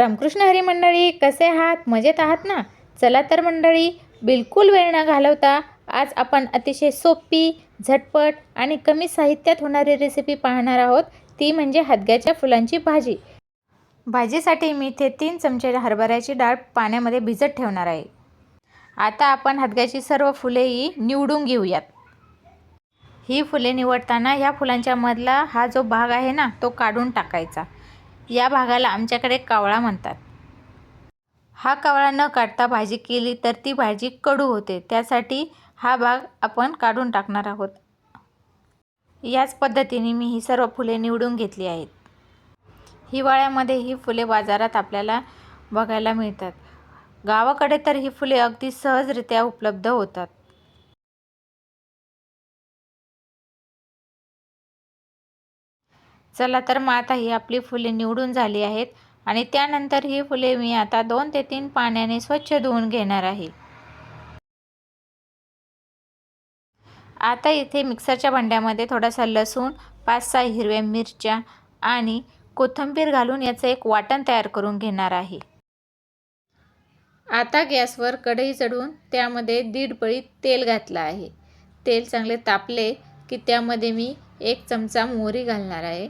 रामकृष्ण हरी मंडळी कसे आहात? मजेत आहात ना? चला तर मंडळी बिलकुल वेळ न घालवता आज आपण अतिशय सोपी झटपट आणि कमी साहित्यात होणारी रेसिपी पाहणार आहोत. ती म्हणजे हदग्याच्या फुलांची भाजी. भाजीसाठी मी इथे तीन चमचे हरभऱ्याची डाळ पाण्यामध्ये भिजत ठेवणार आहे. आता आपण हदग्याची सर्व फुलेही निवडून घेऊयात. ही फुले निवडताना ह्या फुलांच्या मधला हा जो भाग आहे ना तो काढून टाकायचा. या भागाला आमच्याकडे कावळा म्हणतात. हा कावळा न काढता भाजी केली तर ती भाजी कडू होते. त्यासाठी हा भाग आपण काढून टाकणार आहोत. याच पद्धतीने मी ही सर्व फुले निवडून घेतली आहेत. हिवाळ्यामध्ये ही फुले बाजारात आपल्याला बघायला मिळतात. गावाकडे तर ही फुले अगदी सहजरित्या उपलब्ध होतात. चला तर मग आता ही आपली फुले निवडून झाली आहेत आणि त्यानंतर ही फुले मी आता दोन ते तीन पाण्याने स्वच्छ धुवून घेणार आहे. आता इथे मिक्सरच्या भांड्यामध्ये थोडासा लसूण पाच सहा हिरव्या मिरच्या आणि कोथिंबीर घालून याचं एक वाटण तयार करून घेणार आहे. आता गॅसवर कढई चढवून त्यामध्ये दीड पळी तेल घातलं आहे. तेल चांगले तापले की त्यामध्ये मी एक चमचा मोहरी घालणार आहे.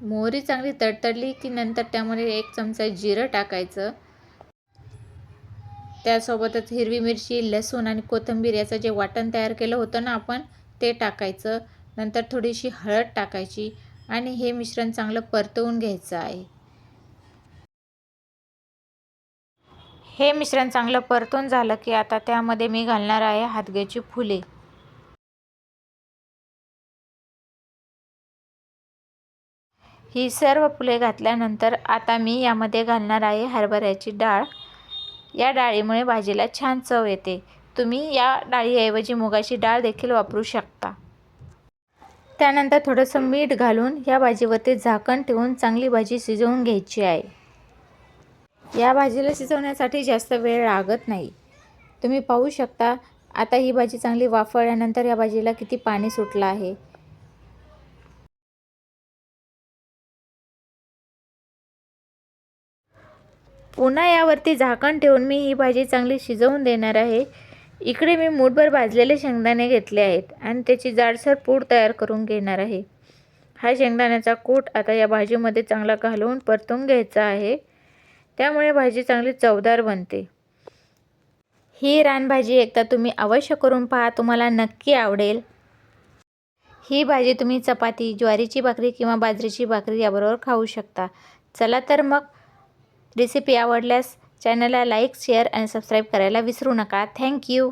मोहरी चांगली तडतडली की नंतर त्यामध्ये एक चमचा जिरं टाकायचं. त्यासोबतच हिरवी मिरची लसूण आणि कोथिंबीर याचं जे वाटण तयार केलं होतं ना आपण ते टाकायचं. नंतर थोडीशी हळद टाकायची आणि हे मिश्रण चांगलं परतवून घ्यायचं आहे. हे मिश्रण चांगलं परतून झालं की आता त्यामध्ये मी घालणार आहे हातग्याची फुले. ही सर्व फुले घातल्यानंतर आता मी यामध्ये घालणार आहे हरभऱ्याची डाळ. या डाळीमुळे भाजीला छान चव येते. तुम्ही या डाळीऐवजी मुगाची डाळ देखील वापरू शकता. त्यानंतर थोडंसं मीठ घालून या भाजीवरती झाकण ठेवून चांगली भाजी शिजवून घ्यायची आहे. या भाजीला शिजवण्यासाठी जास्त वेळ लागत नाही. तुम्ही पाहू शकता आता ही भाजी चांगली वाफळल्यानंतर या भाजीला किती पाणी सुटलं आहे. पुन्हा यावरती झाकण ठेवून मी ही भाजी चांगली शिजवून देणार आहे. इकडे मी मूठभर भाजलेले शेंगदाणे घेतले आहेत आणि त्याची जाडसर पूड तयार करून घेणार आहे. हा शेंगदाण्याचा कूट आता या भाजीमध्ये चांगला घालवून परतून घ्यायचा आहे. त्यामुळे भाजी चांगली चवदार बनते. ही रानभाजी एकदा तुम्ही अवश्य करून पहा तुम्हाला नक्की आवडेल. ही भाजी तुम्ही चपाती ज्वारीची भाकरी किंवा बाजरीची भाकरी याबरोबर खाऊ शकता. चला तर मग रेसिपी आवडल्यास चॅनलला लाईक शेअर आणि सबस्क्राईब करायला विसरू नका. थँक्यू